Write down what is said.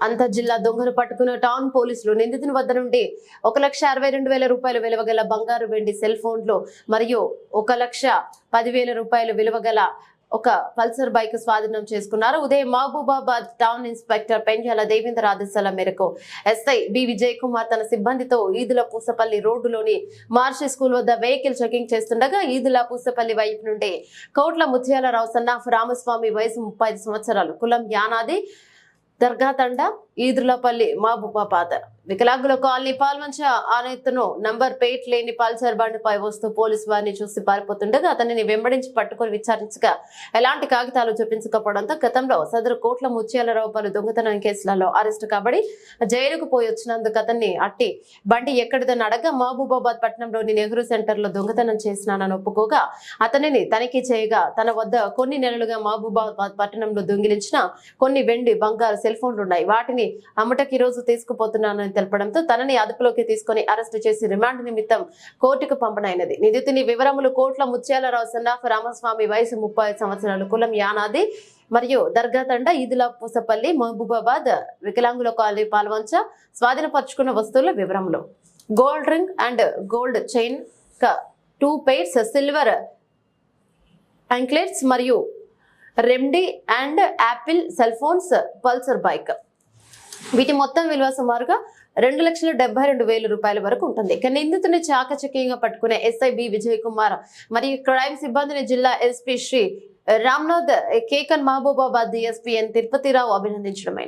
అంతర్ జిల్లా దొంగను పట్టుకున్న టౌన్ పోలీసులు నిందితుని వద్ద నుండి ఒక లక్ష అరవై రెండు వేల రూపాయలు విలువగల బంగారు వెండి సెల్ ఫోన్లు మరియు ఒక లక్ష పదివేల రూపాయలు విలువగల ఒక పల్సర్ బైక్ స్వాధీనం చేసుకున్నారు. ఉదయం మహబూబాబాద్ టౌన్ ఇన్స్పెక్టర్ పెంజాల దేవేంద్ర ఆదేశాల మేరకు ఎస్ఐ బి విజయ్ కుమార్ తన సిబ్బందితో ఈదుల పూసపల్లి రోడ్డులోని మార్షి స్కూల్ వద్ద వెహికల్ చెకింగ్ చేస్తుండగా ఈదుల పూసపల్లి వైపు నుండి కోట్ల ముత్యాలరావు సన్నాఫ్ రామస్వామి వయసు ముప్పై సంవత్సరాలు కులం యానాది దర్గా తండ ఈదులపల్లి మహబూబాబాద్ వికలాంగుల కాలనీ పాల్మంచ ఆనేతను నంబర్ ప్లేట్ లేని పల్సర్ బండిపై వస్తూ పోలీసు వారిని చూసి పారిపోతుండగా అతనిని వెంబడించి పట్టుకొని విచారించగా ఎలాంటి కాగితాలు చూపించకపోవడంతో గతంలో సదరు కోట్ల ముత్యాలరావు పలు దొంగతనం కేసులలో అరెస్టు కాబడి జైలుకు పోయి వచ్చినందుకు అతన్ని అట్టి బండి ఎక్కడిదని అడగ మహబూబాబాద్ పట్టణంలోని నెహ్రూ సెంటర్లో దొంగతనం చేసినానని ఒప్పుకోగా అతనిని తనిఖీ చేయగా తన వద్ద కొన్ని నెలలుగా మహబూబాబాద్ పట్టణంలో దొంగిలించిన కొన్ని వెండి బంగారు సెల్ ఫోన్లు ఉన్నాయి వాటిని అమ్మటకి రోజు తీసుకుపోతున్నానని తెలపడంతో తనని అదుపులోకి తీసుకొని అరెస్టు చేసి రిమాండ్ నిమిత్తం కోర్టుకు పంపనైనది. నిధితుని వివరములు కోట్ల ముత్యాలరావు సన్నాఫ్ రామస్వామి వయసు ముప్పై సంవత్సరాలు కులం యానాది మరియు దర్గా తండ ఈదుల పూసపల్లి మహబూబాబాద్ వికలాంగుల కాలనీ పాల్వంచ స్వాధీనపరుచుకున్న వస్తువుల వివరములు. Gold ring and gold chain two pairs silver anklets మరియు రెమ్డీ and Apple cell phones Pulsar bike. వీటి మొత్తం విలువ సుమారుగా రెండు లక్షల డెబ్బై రెండు వేల రూపాయల వరకు ఉంటుంది. ఇక నిందితుని చాకచక్యంగా పట్టుకునే ఎస్ఐ బి విజయ్ కుమార్ మరియు క్రైమ్ సిబ్బందిని జిల్లా SP Shri Ramnath Kekan Mahabubabad DSP N Tirupathirao అభినందించడమైంది.